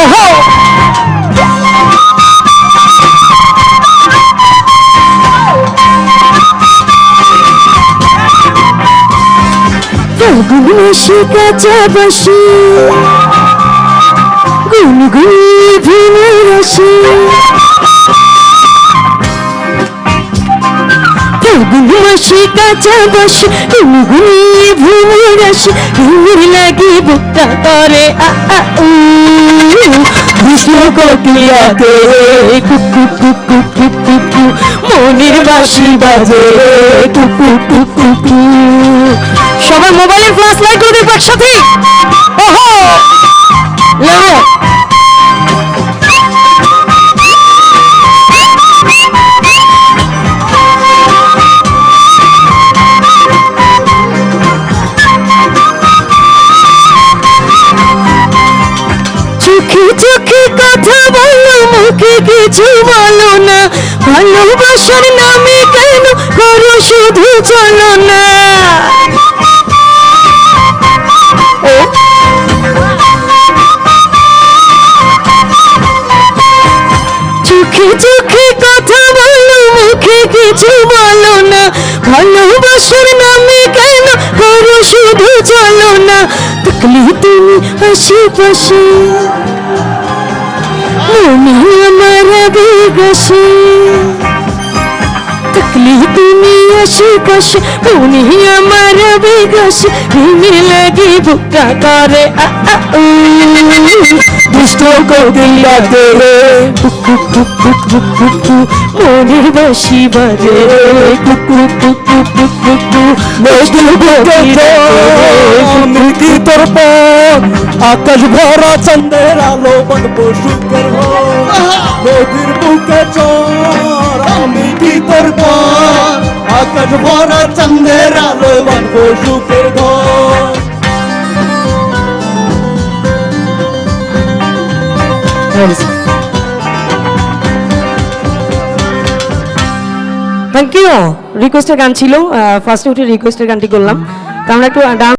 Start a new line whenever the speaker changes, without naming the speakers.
ওহো
মাসে কাঁচা বাসি গুনগুনি ভীমের রসে। মাসে কাঁচা বাসি গুনগুনি ভীমের ভীমের বিষ্ণু কটিয়াতে কুকু কুকু কুকু কু মনির বাসি বাজে কুকু কুকু কু সবাই মোবাইলের ফ্ল্যাশ লাইট করে একসাথে। ওহো! কিছু বলো না। ভালোবাসার নামে কেন করো শুধু চলো না। চোখে চোখে কথা বলো, মুখে কিছু বলো না। ভালোবাসার নামে কেন করো শুধু চলো না। দেখলে তুমি আশেপাশে। আমার বেগাসে দেখলে তুমি আশেপাশে মনে আমার বেগাসে ভেঙে লাগে বুকটা করে আ আ উ দুষ্ট কদিলাতে কুকু কুকু কুকু কু মনের বাসি বাজে। কুকু কুকু কুকু
নীতি তোর আকাশ ভরা চন্দ্রের আলো সুখের ঘর। নদীর তোর আকাশ ভরা চন্দ্রের আলো বানবো সুখের ঘর
থ্যাংক ইউ রিকোয়েস্টের গান ছিল ফার্স্টে উঠে রিকোয়েস্টের গানটি করলাম। তো আমরা একটু